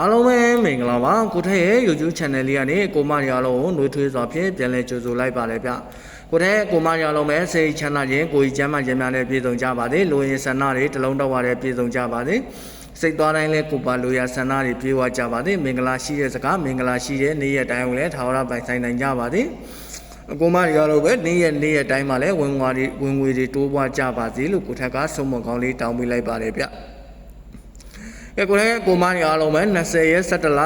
အားလုံးပဲမင်္ဂလာပါကိုထက်ရဲ့ YouTube channel လေးကနေကိုမရီအားလုံးကိုနှွေးထွေးစွာဖြင့်ပြန်လည်ကြိုဆိုလိုက်ပါတယ်ဗျကိုထက်ကိုမရီအားလုံးပဲစိတ်ချမ်းသာခြင်းကိုယ်ကြီးကျမ်းမာခြင်းများနဲ့ပြည့်စုံကြပါစေလူရင်ဆန္ဒတွေတလုံးတော့ရတဲ့ပြည့်စုံကြပါစေစိတ်သွားတိုင်းလဲကိုပါလူရဆန္ဒတွေပြေဝကြပါစေမင်္ဂလာရှိတဲ့စကားမင်္ဂလာရှိတဲ့နေ့ရက်တိုင်းကိုလည်းထာဝရပိုင်ဆိုင်နိုင်ကြပါစေအကိုမရီအားလုံးပဲနေ့ရက်နေ့ရက်တိုင်းမှာလည်းဝင်ငွာတွေဝင်ငွေတွေတိုးပွားကြပါစေလို့ကိုထက်ကဆုံးမကောင်းလေးတောင်းပေးလိုက်ပါတယ်ဗျ ကဲကိုလည်းကိုမကြီးအားလုံးပဲ20ရက်17လ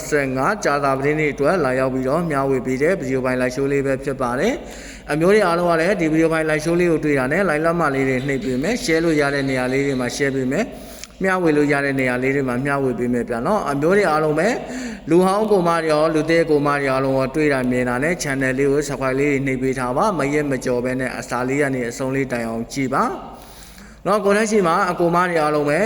2025ကြာသာပတင်းနေ့အတွက်လာရောက်ပြီးတော့မျှဝေပေးတဲ့ဗီဒီယိုပိုင်းလိုက်ရှိုးလေးပဲဖြစ်ပါတယ်။အမျိုးတွေအားလုံးကလည်းဒီဗီဒီယိုပိုင်းလိုက်ရှိုးလေးကိုတွေ့တာနဲ့ line လက်မှလေးတွေနှိပ်ပေးမယ် share လို့ရတဲ့နေရာလေးတွေမှာ share ပေးမယ်မျှဝေလို့ရတဲ့နေရာလေးတွေမှာမျှဝေပေးမယ်ပြန်နော်အမျိုးတွေအားလုံးပဲလူဟောင်းကိုမကြီးရောလူသေးကိုမကြီးအားလုံးရောတွေ့တာမြင်တာနဲ့ channel လေးကို subscribe လေးတွေနှိပ်ပေးထားပါမရက်မကြော်ပဲနဲ့အစာလေးကနေအဆုံးလေးတိုင်အောင်ကြည့်ပါ။နော်ကိုလက်ရှိမှာအကိုမကြီးအားလုံးပဲ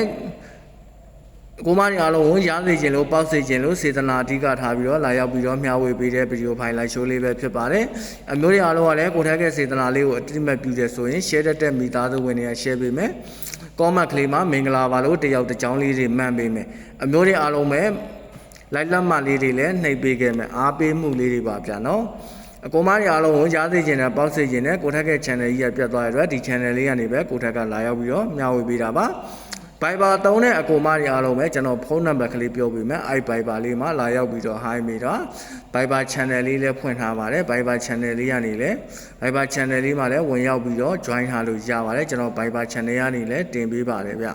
ကိုမတွေအားလုံးကိုရားစေခြင်းလို့ပေါက်စေခြင်းလို့စေတနာအဓိကထားပြီးတော့လာရောက်ပြီးတော့မျှဝေပေးတဲ့ဗီဒီယိုဖိုင်လိုက်ရှိုးလေးပဲဖြစ်ပါတယ်။အမျိုးတွေအားလုံးကလည်းကိုထက်ကစေတနာလေးကိုအတိအမှတ်ပြုတယ်ဆိုရင် share တက်တဲ့မိသားစုဝင်တွေက share ပေးမယ်။ comment ကလေးမှာမင်္ဂလာပါလို့တယောက်တစ်ကြောင်းလေးတွေမှန်ပေးမယ်။အမျိုးတွေအားလုံးပဲလိုက်လက်မှတ်လေးတွေလည်းနှိပ်ပေးခဲ့မယ်။အားပေးမှုလေးတွေပါဗျာနော်။အကိုမတွေအားလုံးကိုရားစေခြင်းနဲ့ပေါက်စေခြင်းနဲ့ကိုထက်က channel ကြီးကပြတ်သွားရတဲ့အတွက်ဒီ channel လေးကနေပဲကိုထက်ကလာရောက်ပြီးတော့မျှဝေပေးတာပါ။ Viber သုံးတဲ့အကိုမတွေအားလုံးပဲကျွန်တော်ဖုန်းနံပါတ်ကလေးပြောပေးမယ်အဲ့ Viber လေးမှာလာရောက်ပြီးတော့ hi မိတာ Viber channel လေးလည်းဖွင့်ထားပါတယ် Viber channel လေးကနေလည်း Viber channel လေးမှာလည်းဝင်ရောက်ပြီးတော့ join ထားလို့ရပါတယ်ကျွန်တော် Viber channel ကနေလည်းတင်ပေးပါတယ်ဗျ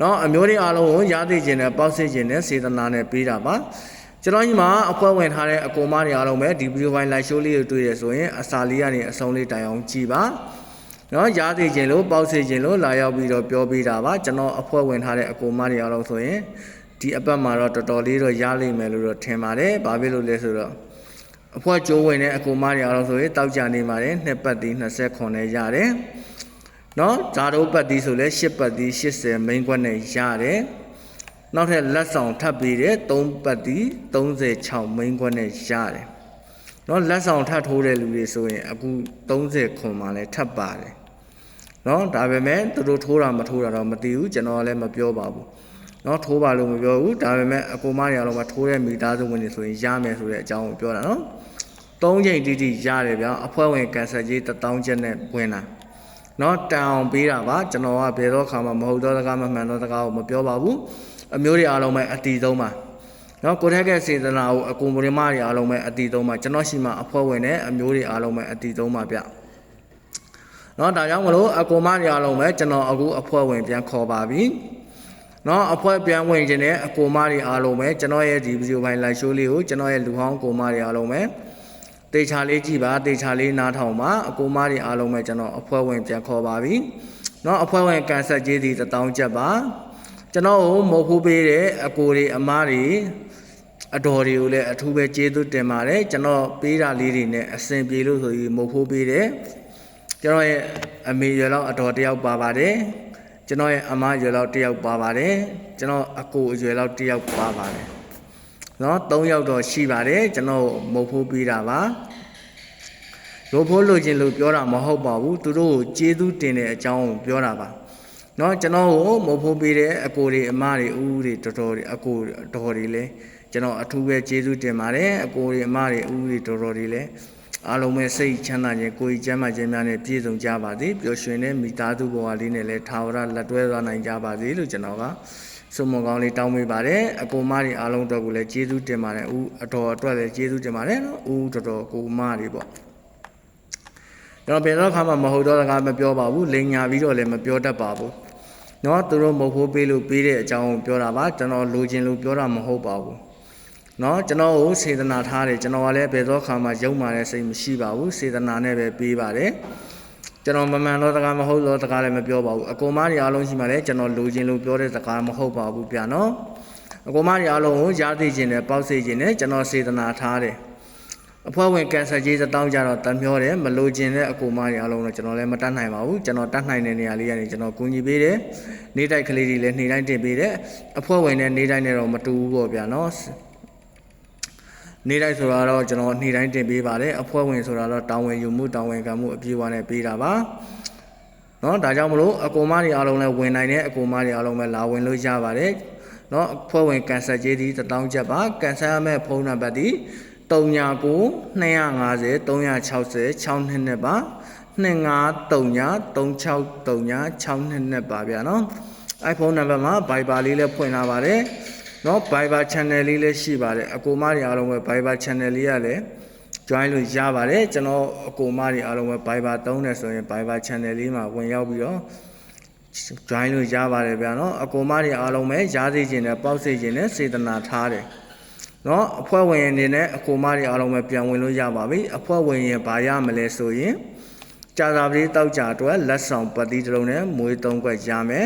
နော်အမျိုးတွေအားလုံးကိုရားသိခြင်းနဲ့ပေါက်စေခြင်းနဲ့စေတနာနဲ့ပေးတာပါကျွန်တော်ညီမအဖွဲဝင်ထားတဲ့အကိုမတွေအားလုံးပဲဒီဗီဒီယိုပိုင်း live show လေးကိုတွေ့ရဆိုရင်အစာလေးကနေအဆုံးလေးတိုင်အောင်ကြည်ပါ နော်ရားသိခြင်းလို့ပေါက်စေခြင်းလို့လာရောက်ပြီးတော့ပြောပေးတာပါကျွန်တော်အဖွဲဝင်ထားတဲ့အကိုမတွေအားလုံးဆိုရင်ဒီအပတ်မှာတော့တော်တော်လေးတော့ရလိမ့်မယ်လို့တော့ထင်ပါတယ်ဘာဖြစ်လို့လဲဆိုတော့အဖွဲကျိုးဝင်တဲ့အကိုမတွေအားလုံးဆိုရင်တောက်ကြနေပါတယ်နှစ်ပတ်တီး29နဲ့ရတယ်နော်ဇာတို့ပတ်တီးဆိုလဲ10ပတ်တီး80မိန်းခွက်နဲ့ရတယ်နောက်ထပ်လက်ဆောင်ထပ်ပြီးတဲ့3ပတ်တီး36မိန်းခွက်နဲ့ရတယ်နော်လက်ဆောင်ထပ်ထိုးတဲ့လူတွေဆိုရင်အခု30ခွန်မှလည်းထပ်ပါတယ် နော်ဒါပေမဲ့သူတို့ထိုးတာမထိုးတာတော့မသိဘူးကျွန်တော်လည်းမပြောပါဘူးနော်ထိုးပါလို့မပြောဘူးဒါပေမဲ့အကူမတွေအားလုံးကထိုးတဲ့မိသားစုဝင်တွေဆိုရင်ရမယ်ဆိုတဲ့အကြောင်းကိုပြောတာနော်၃ချိန်တိတိရတယ်ဗျာအဖွဲ့ဝင်ကန်ဆယ်ကြီး1000ကျပ်နဲ့ဝင်တာနော်တန်အောင်ပေးတာပါကျွန်တော်ကဘယ်တော့ခါမှမဟုတ်တော့စကားမမှန်တော့စကားကိုမပြောပါဘူးအမျိုးတွေအားလုံးပဲအတီဆုံးပါနော်ကိုထက်ကစေတနာကိုအကူမရမတွေအားလုံးပဲအတီဆုံးပါကျွန်တော်ရှိမှအဖွဲ့ဝင်နဲ့အမျိုးတွေအားလုံးပဲအတီဆုံးပါဗျ เนาะဒါကြောင့်မလို့အကူမတွေအားလုံးပဲကျွန်တော်အခုအဖွဲ့ဝင်ပြန်ခေါ်ပါပြီเนาะအဖွဲ့ပြန်ဝင်ခြင်းနဲ့အကူမတွေအားလုံးပဲကျွန်တော်ရဲ့ဒီဗီဒီယိုပိုင်း live show လေးကိုကျွန်တော်ရဲ့လူဟောင်းကိုမတွေအားလုံးပဲတေချာလေးကြည့်ပါတေချာလေးနားထောင်ပါအကူမတွေအားလုံးပဲကျွန်တော်အဖွဲ့ဝင်ပြန်ခေါ်ပါပြီเนาะအဖွဲ့ဝင်ကန်ဆက်ကြီးဒီ1000ကျပ်ပါကျွန်တော်ကိုမဟုတ်ဘူးပေးတဲ့အကိုတွေအမားတွေအတော်တွေကိုလည်းအထူးပဲကျေးဇူးတင်ပါတယ်ကျွန်တော်ပေးတာလေးတွေနဲ့အဆင်ပြေလို့ဆိုပြီးမဟုတ်ဘူးပေးတယ် ကျွန်တော်ရဲ့အမေရွယ်လောက်အတော်တယောက်ပါပါတယ်ကျွန်တော်ရဲ့အမရွယ်လောက်တယောက်ပါပါတယ်ကျွန်တော်အကိုအရွယ်လောက်တယောက်ပါပါတယ်เนาะ၃ယောက်တော့ရှိပါတယ်ကျွန်တော်မဟုတ်ဘူးပေးတာပါရိုးဖိုးလို့ခြင်းလို့ပြောတာမဟုတ်ပါဘူးသူတို့ကိုကျေးဇူးတင်တဲ့အကြောင်းကိုပြောတာပါเนาะကျွန်တော်ကိုမဟုတ်ဘူးပေးတဲ့အကိုတွေအမတွေဦးတွေတော်တော်တွေအကိုတော်တွေလည်းကျွန်တော်အထူးပဲကျေးဇူးတင်ပါတယ်အကိုတွေအမတွေဦးတွေတော်တော်တွေလည်း အားလုံးပဲစိတ်ချမ်းသာခြင်းကိုယ်ကျမ်းမာခြင်းများနဲ့ပြည့်စုံကြပါစေပျော်ရွှင်တဲ့မိသားစုဘဝလေးနဲ့လည်းထာဝရလက်တွဲသွားနိုင်ကြပါစေလို့ကျွန်တော်ကဆုမွန်ကောင်းလေးတောင်းပေးပါတယ်အကိုမတွေအားလုံးအတွက်ကိုလည်းကျေးဇူးတင်ပါတယ်ဦးအတော်အတွက်လည်းကျေးဇူးတင်ပါတယ်နော်ဦးတော်တော်ကိုမတွေပေါ့ကျွန်တော်ဘယ်တော့ခါမှမဟုတ်တော့တာကမပြောပါဘူးလိန်ညာပြီးတော့လည်းမပြောတတ်ပါဘူးနော်သူတို့မဟုတ်ဖို့ပေးလို့ပေးတဲ့အကြောင်းကိုပြောတာပါကျွန်တော်လိုချင်လို့ပြောတာမဟုတ်ပါဘူး နော်ကျွန်တော်ကိုစေတနာထားတယ်ကျွန်တော်ကလည်းဘယ်သောအခါမှယုံမာတဲ့စိတ်မရှိပါဘူးစေတနာနဲ့ပဲပေးပါတယ်ကျွန်တော်မမှန်တော့တကားမဟုတ်တော့တကားလည်းမပြောပါဘူးအကုန်မတွေအားလုံးရှိမှလည်းကျွန်တော်လိုချင်လို့ပြောတဲ့တကားမဟုတ်ပါဘူးဗျာနော်အကုန်မတွေအားလုံးကိုရသိခြင်းနဲ့ပေါက်စေခြင်းနဲ့ကျွန်တော်စေတနာထားတယ်အဖွဲ့ဝင်ကန်ဆာကြီးစတောင်းကြတော့တမျောတယ်မလိုချင်တဲ့အကူမတွေအားလုံးတော့ကျွန်တော်လည်းမတတ်နိုင်ပါဘူးကျွန်တော်တတ်နိုင်တဲ့နေရာလေးကနေကျွန်တော်ကူညီပေးတယ်နေတိုက်ကလေးတွေလည်းနေတိုင်းတင်ပေးတယ်အဖွဲ့ဝင်နဲ့နေတိုင်းနဲ့တော့မတူဘူးပေါ့ဗျာနော် နေ့တိုင်းဆိုတာတော့ကျွန်တော်နေ့တိုင်းတင်ပေးပါတယ်အဖွဲ့ဝင်ဆိုတာတော့တာဝန်ယူမှုတာဝန်ခံမှုအပြည့်အဝနဲ့ပေးတာပါနော်ဒါကြောင့်မလို့အကူမတွေအားလုံးလည်းဝင်နိုင်တဲ့အကူမတွေအားလုံးပဲလာဝင်လို့ရပါတယ်နော်အဖွဲ့ဝင်ကန်ဆယ်ကြေးဒီ1000ကျပ်ပါကန်ဆယ်ရမယ့်ဖုန်းနံပါတ်ဒီ39 250 360 622ပါ2939 3639 622ပါဗျာနော် iPhone နံပါတ်မှာ Viber လေးလည်းဖွင့်လာပါတယ် เนาะ Viber channel လေးလည်းရှိပါတယ်အကူမတွေအားလုံးပဲ Viber channel လေးရလည်း join လို့ရပါတယ်ကျွန်တော်အကူမတွေအားလုံးပဲ Viber သုံးတယ်ဆိုရင် Viber channel လေးမှာဝင်ရောက်ပြီးတော့ join လို့ရပါတယ်ဗျာနော်အကူမတွေအားလုံးပဲရားစေခြင်းနဲ့ပေါက်စေခြင်းနဲ့စေတနာထားတယ်နော်အဖွဲ့ဝင်အနေနဲ့အကူမတွေအားလုံးပဲပြန်ဝင်လို့ရပါပြီအဖွဲ့ဝင်ရင်ဘာရမလဲဆိုရင်ကြာသာပတိတောက်ကြအတွက်လက်ဆောင်ပတ်တိတစ်လုံးနဲ့မွေးသုံးခွက်ရမယ်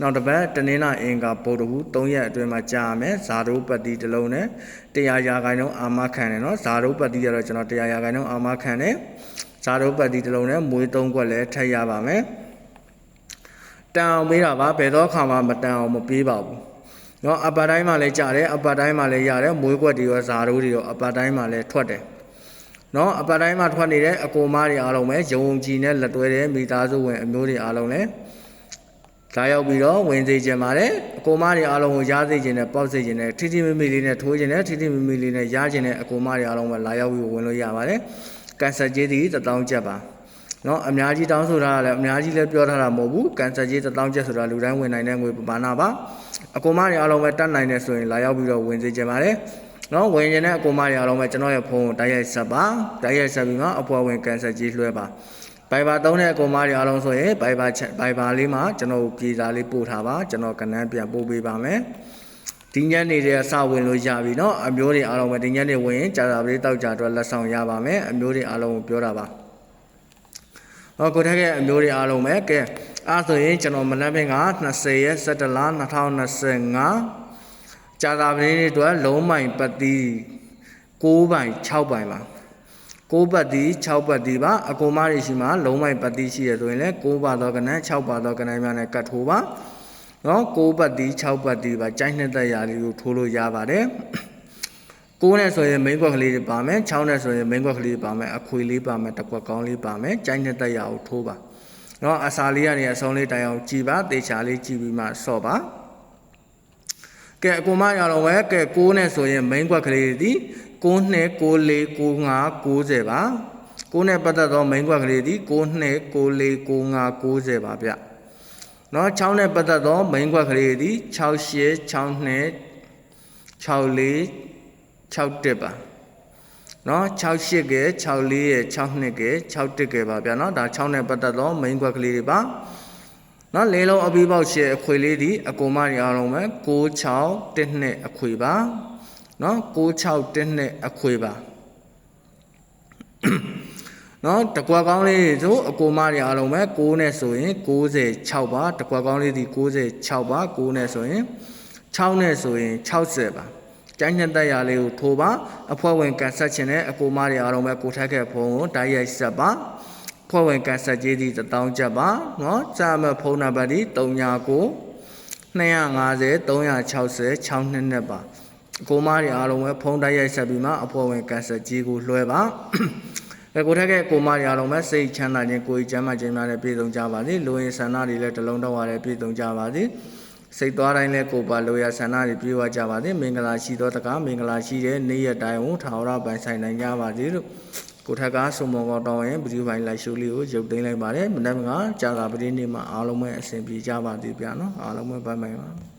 နောက်တစ်ပတ်တနင်္လာအင်္ဂါဗုဒ္ဓဟူး၃ရက်အတွင်းမှာကြာမယ်ဇာတုပတိတစ်လုံးနဲ့တရားရာခိုင်နှုန်းအာမခံတယ်နော်ဇာတုပတိကတော့ကျွန်တော်တရားရာခိုင်နှုန်းအာမခံတယ်ဇာတုပတိတစ်လုံးနဲ့မွေး၃ခွက်လည်းထည့်ရပါမယ်တန်အောင်မေးတာပါဘယ်တော့ခါမှမတန်အောင်မပေးပါဘူးနော်အပတ်တိုင်းမှာလည်းကြားတယ်အပတ်တိုင်းမှာလည်းရတယ်မွေးကွက်တွေရောဇာတို့တွေရောအပတ်တိုင်းမှာလည်းထွက်တယ်နော်အပတ်တိုင်းမှာထွက်နေတဲ့အကိုမတွေအားလုံးပဲယုံကြည်နဲ့လက်တွဲတဲ့မိသားစုဝင်အမျိုးတွေအားလုံးလည်း လာရောက်ပြီးတော့ဝင်စေခြင်းပါတယ်အကိုမတွေအားလုံးကိုရားစေခြင်းနဲ့ပေါက်စေခြင်းနဲ့ထိထိမိမိလေးနဲ့ထိုးခြင်းနဲ့ထိထိမိမိလေးနဲ့ရားခြင်းနဲ့အကိုမတွေအားလုံးပဲလာရောက်ပြီးဝင်လို့ရပါတယ်ကန်ဆာကျေးသည်တထောင်ချက်ပါနော်အများကြီးတောင်းဆိုထားတာလည်းအများကြီးလည်းပြောထားတာမဟုတ်ဘူးကန်ဆာကြီးတထောင်ကျက်ဆိုတာလူတိုင်းဝင်နိုင်တဲ့ငွေပမာဏပါအကူမတွေအားလုံးပဲတတ်နိုင်တယ်ဆိုရင်လာရောက်ပြီးတော့ဝင်စေချင်ပါတယ်နော်ဝင်ရင်လည်းအကူမတွေအားလုံးပဲကျွန်တော်ရဲ့ဖုန်းကိုတိုက်ရိုက်ဆက်ပါတိုက်ရိုက်ဆက်ပြီးမှအဖွာဝင်ကန်ဆာကြီးလွှဲပါ ဘိုင်ဘာသုံးတဲ့အကူမတွေအားလုံးဆိုရင်ဘိုင်ဘာချက်ဘိုင်ဘာလေးမှာကျွန်တော်ပြည်စာလေးပို့ထားပါကျွန်တော်ကနန်းပြန်ပို့ပေးပါမယ်ဒီညနေတည်းစဝင်လို့ရပြီเนาะအမျိုးတွေအားလုံးပဲဒီညနေဝင်ရင်ကြာတာပလေးတောက်ကြတော့လက်ဆောင်ရပါမယ်အမျိုးတွေအားလုံးကိုပြောတာပါ ဟောကိုထက်ရဲ့အမျိုးတွေအားလုံးပဲကဲအဲ့ဆိုရင်ကျွန်တော်မနက်ပင်က20ရက်17လ2025ကြာသာပတိနေ့အတွက်လုံးမိုင်ပတ်တိ6ပိုင်6ပိုင်ပါ 6ပတ်တိ6ပတ်တိပါအကုမတွေရှိမှာလုံးမိုက်ပတ်တိရှိရဆိုရင်လည်း6ပါသောကဏ္ဍ6ပါသောကဏ္ဍများနဲ့ကတ်ထိုးပါနော်6ပတ်တိ6ပတ်တိပါကြိုက်နှစ်သက်ရာလေးကိုထိုးလို့ရပါတယ်9နဲ့ဆိုရင် main ကွက်ကလေးပါမယ်6နဲ့ဆိုရင် main ကွက်ကလေးပါမယ်အခွေလေးပါမယ်တကွက်ကောင်းလေးပါမယ်ကြိုက်နှစ်သက်ရာကိုထိုးပါနော်အစာလေးကနေအဆုံးလေးတိုင်အောင်ကြည်ပါတေချာလေးကြည်ပြီးမှဆော့ပါ ကဲအကိုမရတော့ဝဲကဲ6နဲ့ဆိုရင် main ကွက်ကလေးသည်6နဲ့6 4 9 90ပါ6နဲ့ပတ်သက်သော main ကွက်ကလေးသည်6နဲ့6 4 9 90ပါဗျနော်6နဲ့ပတ်သက်သော main ကွက်ကလေးသည်6 8 6နဲ့64 61ပါနော်68ကဲ64ရဲ့62ကဲ61ကဲပါဗျာနော်ဒါ6နဲ့ပတ်သက်သော main ကွက်ကလေးတွေပါ နော်လေးလုံးအပီးပေါက်ရှယ်အခွေလေးဒီအကိုမတွေအားလုံးပဲ9612နှစ်အခွေပါနော်9612နှစ်အခွေပါနော်တကွာကောင်းလေးဆိုအကိုမတွေအားလုံးပဲ6နဲ့ဆိုရင်96ပါတကွာကောင်းလေးဒီ96ပါ6နဲ့ဆိုရင်6နဲ့ဆိုရင်60ပါကျန်းညက်တက်ရလေးကိုထိုးပါအဖွဲ့ဝင်ကန်ဆက်ခြင်းနဲ့အကိုမတွေအားလုံးပဲကိုထက်ခဲ့ဖုံးကိုတိုက်ရိုက်ဆက်ပါ ဖွဲ့ဝင်ကန်ဆက်ကြီးဒီ1000ကျပ်ပါနော်စာမဖုန်းနံပါတ်ဒီ39 250 360 62နဲ့ပါအကိုမတွေအားလုံးပဲဖုန်းတိုက်ရိုက်ဆက်ပြီးမှအဖွဲ့ဝင်ကန်ဆက်ကြီးကိုလွှဲပါအဲကိုထက်ကကိုမရအောင်မဲ့စိတ်ချမ်းသာခြင်းကိုယ်ကျမ်းမာခြင်းများနဲ့ပြည့်စုံကြပါစေလူရင်ဆန္ဒတွေလည်းတလုံးတော့ရတယ်ပြည့်စုံကြပါစေစိတ်သွားတိုင်းလည်းကိုပါလိုရဆန္ဒတွေပြေဝကြပါစေမင်္ဂလာရှိသောတကားမင်္ဂလာရှိတဲ့နေ့ရက်တိုင်းကိုထာဝရပိုင်ဆိုင်နိုင်ကြပါစေလို့ ကိုထက်ကစုံမောကောတောင်းရင်ဗီဒီယိုပိုင်းလိုက်ရှိုးလေးကိုရုပ်သိမ်းလိုက်ပါတယ်မနက်ကကြာတာပတိနေ့မှာအားလုံးပဲအဆင်ပြေကြပါစေဗျာနော်အားလုံးပဲဘိုင်ဘိုင်ပါ